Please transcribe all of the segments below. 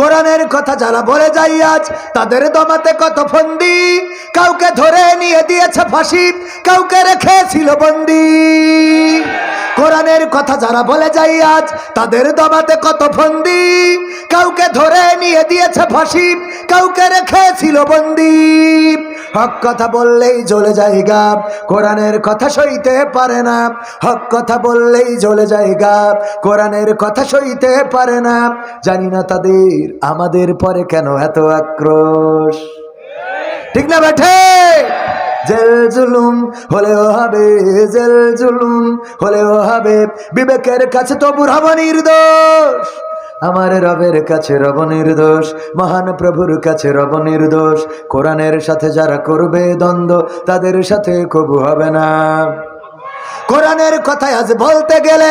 কোরআনের কথা যারা বলে যাই আজ, তাদের দমাতে কত ফন্দি? কাউকে ধরে নিয়ে দিয়েছে ফাঁসি কাউকে রেখেছিল বন্দি। কোরআনের কথা যারা বলে যাই আজ, তাদের দমাতে কত ফন্দি? কাউকে ধরে নিয়ে দিয়েছে ফাঁসি কাউকে রেখেছিল বন্দি। হক কথা বললেই জ্বলে যায় গাব, কোরআনের কথা সইতে পারে না। হক কথা বললেই জ্বলে যায় গাব, কোরআনের কথা সইতে পারে না। জানি না তাদের আমাদের পরে কেন এত আক্রোশ? ঠিক না বেঠে জেল জুলুম হলেও হবে, জেল জুলুম হলেও হবে। বিবেকের কাছে তবু হব নির্দোষ। আমার রবের কাছে রব নির্দোষ। মহান প্রভুর কাছে রব নির্দোষ। কোরআনের সাথে যারা করবে দ্বন্দ্ব, তাদের সাথে কবু হবে না। কোরআনের কথায় আজ বলতে গেলে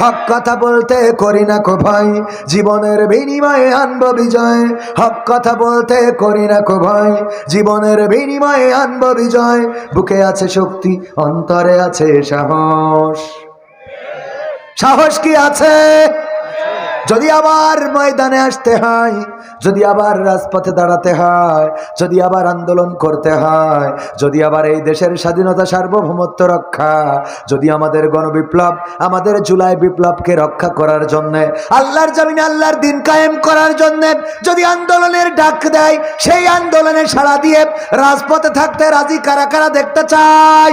হক কথা বলতে করি না কো ভাই জীবনের বিনিময়ে আনব বিজয়। হক কথা বলতে করি না কো ভাই জীবনের বিনিময়ে আনব বিজয়। বুকে আছে শক্তি, অন্তরে আছে সাহস। সাহস কি আছে? যদি আবার ময়দানে আসতে হয়, যদি আবার রাজপথে দাঁড়াতে হয়, যদি আবার আন্দোলন করতে হয়, যদি আবার এই দেশের স্বাধীনতা সার্বভৌমত্ব রক্ষা, যদি আমাদের গণবিপ্লব, আমাদের জুলাই বিপ্লবকে রক্ষা করার জন্য, আল্লাহর জমিনে আল্লাহর দিন কায়েম করার জন্য যদি আন্দোলনের ডাক দেয়, সেই আন্দোলনে সাড়া দিয়ে রাজপথে থাকতে রাজি কারা কারা দেখতে চাই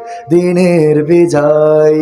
দিনের বিজয়।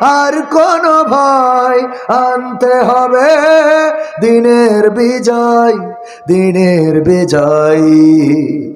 আর কোন ভয় আনতে হবে। দিনের বিজয় দিনের বিজয়।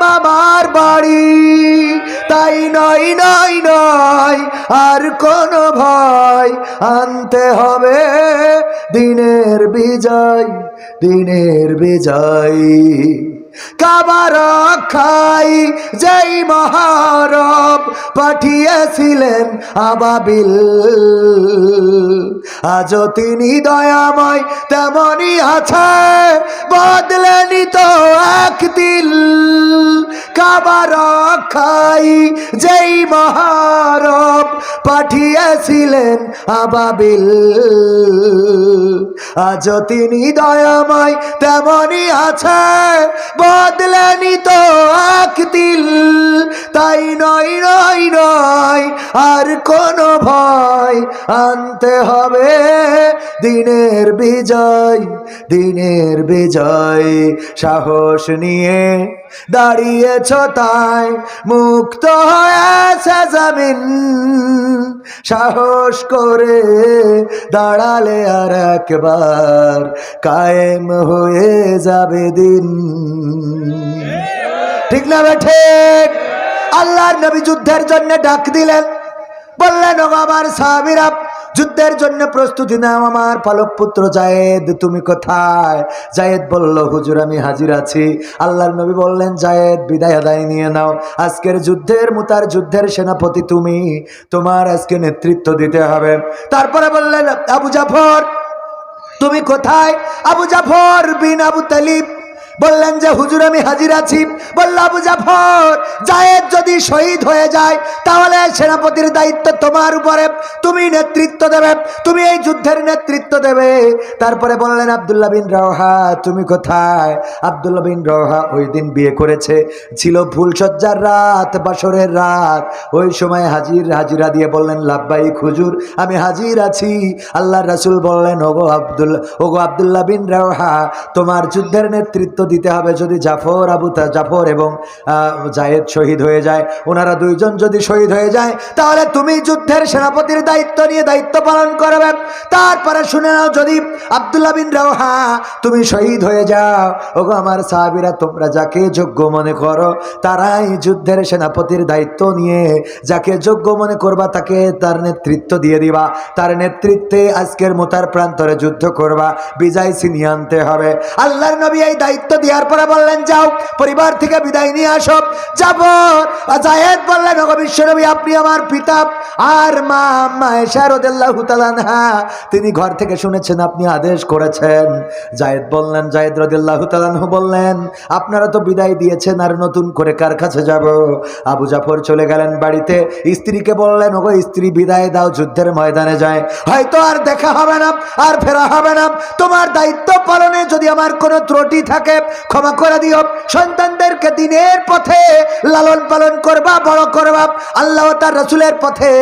মামার বাড়ি। তাই নয় নয় নয়, আর কোনো ভয়। আনতে হবে দিনের বিজয় দিনের বিজয়। কাবার খাই, যেই মহারব পাঠিয়েছিলেন আবাবিল। আজ তিনি দয়াময় তেমনই আছে, বদলেনি তো এক দিল কাবার খাই, যেই মহারব পাঠিয়েছিলেন আবাবিল। আজ তিনি দয়াময় তেমনই আছে বদলেনি তো এক দিল তাই নয় নয় নয়, আর কোনো ভয় আনতে হবে। দিনের বিজয় দিনের বিজয়, সাহস নিয়ে দাঁড়িয়েছ তাই মুক্ত হয়েছে জামিন। সাহস করে দাঁড়ালে আর একবার কায়েম হয়ে যাবে দিন। ঠিক না বেঠে আল্লাহর নবী যুদ্ধের জন্য ডাক দিলেন। বললেন আমার সাহাবিরা, যুদ্ধের জন্য প্রস্তুতি নাও, আমার পালক পুত্র জায়েদ, তুমি কোথায়? জায়েদ বলল, হুজুর, আমি হাজির আছি। আল্লাহর নবী বললেন, জায়েদ, বিদায় আদায় নিয়ে নাও। আজকের যুদ্ধের মুতার যুদ্ধের সেনাপতি তুমি, তোমার আজকে নেতৃত্ব দিতে হবে। তারপরে বললেন, আবু জাফর, তুমি কোথায়? আবু জাফর বিন আবু তালিব বললেন যে, হুজুর, আমি হাজির আছি। বলল, আবু জাফর, জায়েদ যদি শহীদ হয়ে যায়, তাহলে সেনাপতির দায়িত্ব তোমার উপরে। তুমি নেতৃত্ব দেবে, তুমি এই যুদ্ধের নেতৃত্ব দেবে। তারপরে বললেন, আবদুল্লাহ বিন রওহা, তুমি কোথায়? আবদুল্লাহ বিন রওহা ওই দিন বিয়ে করেছে। ছিল ফুলসজ্জার রাত, বাসরের রাত। ওই সময় হাজির, হাজিরা দিয়ে বললেন লাভবাই খুজুর আমি হাজির আছি। আল্লাহ রাসুল বললেন, ওগো আব্দুল, ওগো আবদুল্লাহ বিন রওহা, তোমার যুদ্ধের নেতৃত্ব দিতে হবে যদি জাফর আবু জাফর এবং জায়েদ শহীদ হয়ে যায় ওনারা দুইজন যদি শহীদ হয়ে যায়, তাহলে তুমি যুদ্ধের সেনাপতির দায়িত্ব নিয়ে দায়িত্ব পালন করবে। তারপরে শুনে নাও যদি আবদুল্লাহ বিন রওহা তুমি শহীদ হয়ে যাও, ওগো আমার সাহাবিরা তোমরা যাকে যোগ্য মনে করো, তারাই যুদ্ধের সেনাপতির দায়িত্ব নিয়ে যাকে যোগ্য মনে করবা, তাকে তার নেতৃত্ব দিয়ে দিবা। তার নেতৃত্বে আজকের মোতার প্রান্তরে যুদ্ধ করবা, বিজয় ছিনিয়ে আনতে হবে। আল্লাহর নবী এই দায়িত্ব দেওয়ার পরে বললেন, যাও, পরিবার থেকে বিদায় নিয়ে আসো। যাব জায়েদ বললেন, ওগো বিশ্বনবী, আপনি আমার পিতা আর মা এশা রদিল্লাহু তিনি ঘর থেকে শুনেছেন, আপনি আদেশ করেছেন। জায়েদ বললেন, জায়েদ রদিল্লাহু তাআলাহু বললেন, আপনারা তো বিদায় দিয়েছেন, আর নতুন করে কার কাছে যাব? আবু জাফর চলে গেলেন বাড়িতে। স্ত্রীকে বললেন, ওগো স্ত্রী, বিদায় দাও, যুদ্ধের ময়দানে যায়। হয়তো আর দেখা হবে না, আর ফেরা হবে না। তোমার দায়িত্ব পালনে যদি আমার কোনো ত্রুটি থাকে ক্ষমা করে দিও। সন্তানদেরকে দিনের পথে লালন পালন করবা, বড় করবা। আল্লাহ তার রসুলের পথে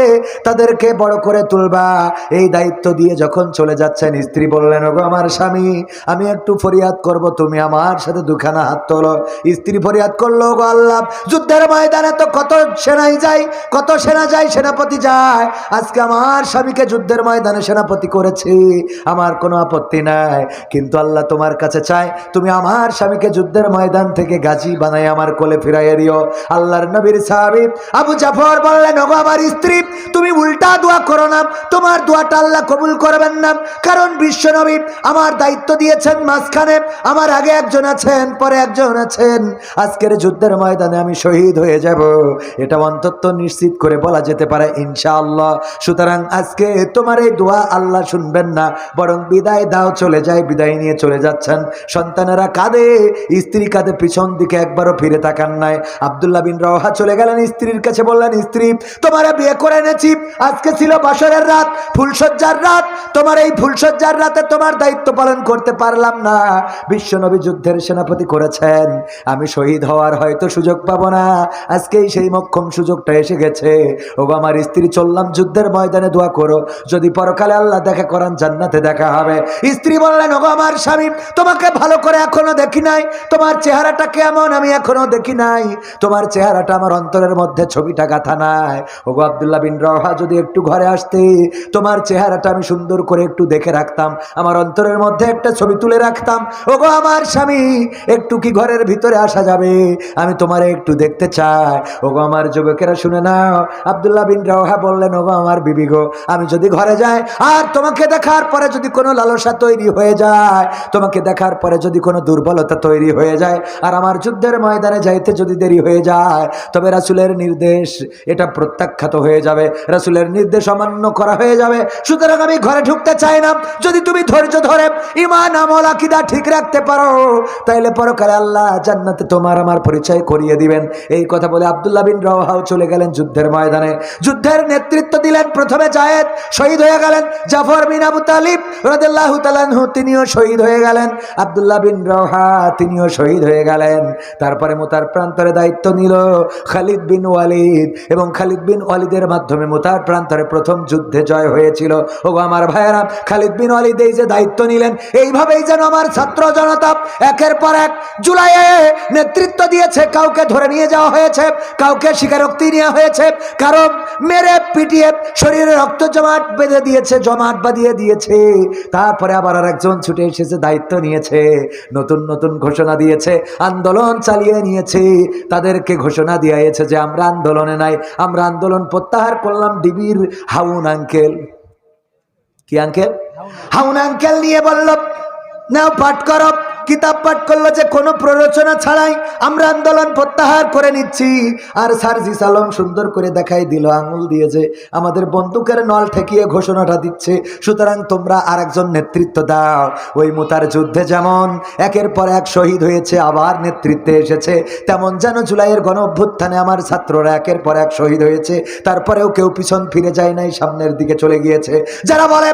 তাদেরকে বড় করে তুলবা। এই দায়িত্ব দিয়ে যখন চলে যাচ্ছেন, স্ত্রী বললেন, ওগো আমার স্বামী, আমি একটু ফরিয়াদ করব, তুমি আমার সাথে দুখানা হাত তোলো। স্ত্রী ফরিয়াদ করল গো আল্লাহ, যুদ্ধের ময়দানে তো কত সেনাই যায়, কত সেনা যায়, সেনাপতি যায়। আজকে আমার স্বামীকে যুদ্ধের ময়দানে সেনাপতি করেছি, আমার কোনো আপত্তি নাই। কিন্তু আল্লাহ তোমার কাছে চায়, তুমি আমার স্বামীকে যুদ্ধের ময়দান থেকে গাজী বানাই আমার কোলে ফিরাইয়ে দিও। আল্লাহর নবীর সাহাবি আবু জাফর বললেন, ওগো আমার স্ত্রী, তুমি উল্টা দোয়া করো না। তোমার দোয়াটা আল্লাহ কবুল করবেন না। কারণ বিশ্ব নবী আমার দায়িত্ব দিয়েছেন মাঝখানে। আমার আগে একজন আছেন, পরে একজন আছেন। আজকের যুদ্ধের ময়দানে আমি শহীদ হয়ে যাব। এটা অন্তত নিশ্চিত করে বলা যেতে পারে, ইনশাআল্লাহ। সুতরাং আজকে তোমার এই দোয়া আল্লাহ শুনবেন না, বরং বিদায় দাও, চলে যায় বিদায় নিয়ে চলে যাচ্ছেন। সন্তানেরা কাঁদে, স্ত্রী কাঁদে, পিছন দিকে একবারও ফিরে তাকান নাই। আবদুল্লাহ বিন রওহা চলে গেলেন স্ত্রীর কাছে, বললেন, স্ত্রী, তোমার বিয়ে করে এনেছি। আজকে ছিল বাসরের রাত ফুলসজ্জার রাত। তোমার এই ফুলসজ্জার রাতে তোমার দায়িত্ব পালন করতে পারলাম না। বিশ্বনবী যুদ্ধের সেনাপতি করেছেন। আমি শহীদ হওয়ার হয়তো সুযোগ পাবো না। আজকেই সেই মক্ষম সুযোগটা এসে গেছে। ও আমার স্ত্রী, চললাম যুদ্ধের ময়দানে দোয়া করো। যদি পরকালে আল্লাহ দেখা করান জান্নাতে দেখা হবে। স্ত্রী বললেন, ওগো, আমার স্বামী, তোমাকে ভালো করে এখনও দেখি নাই? তোমার চেহারাটা কেমন? আমি এখনও দেখি নাই। তোমার চেহারাটা আমার অন্তরের মধ্যে ছবিটা গাথা নাই। ওগো আবদুল্লাহ বিন রহা যদি একটু ঘরে আসতে, তোমার চেহারাটা আমি সুন্দর করে একটু দেখে রাখতাম। আমার অন্তরের মধ্যে একটা ছবি তুলে রাখতাম। ওগো আমার স্বামী, একটু কি ঘরের ভিতরে আসা যাবে? আমি তোমার একটু দেখতে চাই। ওগো আমার যুবকেরা, শুনে নাও। আবদুল্লাহ বিন রওহা বললেন, ওগো আমার বিবি গো, আমি যদি ঘরে যাই, আর তোমাকে দেখার পরে যদি কোনো লালসা তৈরি হয়ে যায়, তোমাকে দেখার পরে যদি কোনো দুর্বলতা তৈরি হয়ে যায়। আর আমার যুদ্ধের ময়দানে যাইতে যদি দেরি হয়ে যায়, তবে রাসুলের নির্দেশ, এটা প্রত্যাখ্যাত হয়ে যাবে। রাসুলের নির্দেশ অমান্য করা হয়ে যাবে। সুতরাং আমি ঘরে ঢুকতে চাই না। যদি তুমি ধৈর্য ধরে ইমান আমল, আকিদা ঠিক রাখতে পারো, তাইলে পরকালে আল্লাহ জান্নাতে তোমার আমার পরিচয় করিয়ে দিবেন। এই কথা বলে আবদুল্লাহ বিন রওহাও চলে গেলেন যুদ্ধের ময়দানে। যুদ্ধের নেতৃত্ব দিলেন প্রথমে জায়েদ, শহীদ হয়ে গেলেন জাফর বিন আবু তালিব রাদিয়াল্লাহু তাআলাহু তিনিও শহীদ হয়ে গেলেন। আবদুল্লাহ বিন রওহা তিনিও শহীদ হয়ে গেলেন। তারপরে মোতার প্রান্তরে দায়িত্ব নিল খালিদ বিন ওয়ালিদ এবং খালিদ বিন ওয়ালিদের মাধ্যমে মোতার প্রান্তরে প্রথম যুদ্ধে জয় হয়েছিল। ও আমার ভাইয়েরা, খালিদ বিন ওয়ালিদ এই যে দায়িত্ব নিলেন, এইভাবেই যেন আমার ছাত্র জনতা একের পর এক জুলাইয়ে নেতৃত্ব দিয়েছে, কাউকে ধরে নিয়ে যাওয়া হয়েছে, কাউকে স্বীকারোক্তি নেওয়া হয়েছে, কারণ মেরে পিটিয়ে শরীরে রক্ত জমাট বেঁধে দিয়েছে, জমাট বাঁধিয়ে দিয়েছে। তারপরে আবার আর একজন ছুটে এসেছে দায়িত্ব নিয়েছে নতুন নতুন ঘোষণা দিয়েছে আন্দোলন চালিয়ে নিয়েছে। তাদেরকে ঘোষণা দিয়েছে যে আমরা আন্দোলনে নাই আমরা আন্দোলন প্রত্যাহার করলাম ডিবির হাউন আঙ্কেল। কি আঙ্কেল? হাউন আঙ্কেল। নিয়ে বলল নাও পাঠ করো। কিতাব পাঠ করল যে কোনো প্ররোচনা ছাড়াই আমরা আন্দোলন প্রত্যাহার করে নিচ্ছি। আর সার্জিস আলম সুন্দর করে দেখাই দিল, আঙুল দিয়ে যে আমাদের বন্দুকের নল ঠেকিয়ে ঘোষণাটা দিচ্ছে, সুতরাং তোমরা আর একজন নেতৃত্ব দাও। ওই মুতার যুদ্ধে যেমন একের পর এক শহীদ হয়েছে, আবার নেতৃত্বে এসেছে, তেমন যেন জুলাইয়ের গণ অভ্যুত্থানে আমার ছাত্ররা একের পর এক শহীদ হয়েছে, তারপরেও কেউ পিছন ফিরে যায় নাই, সামনের দিকে চলে গিয়েছে। যারা বলে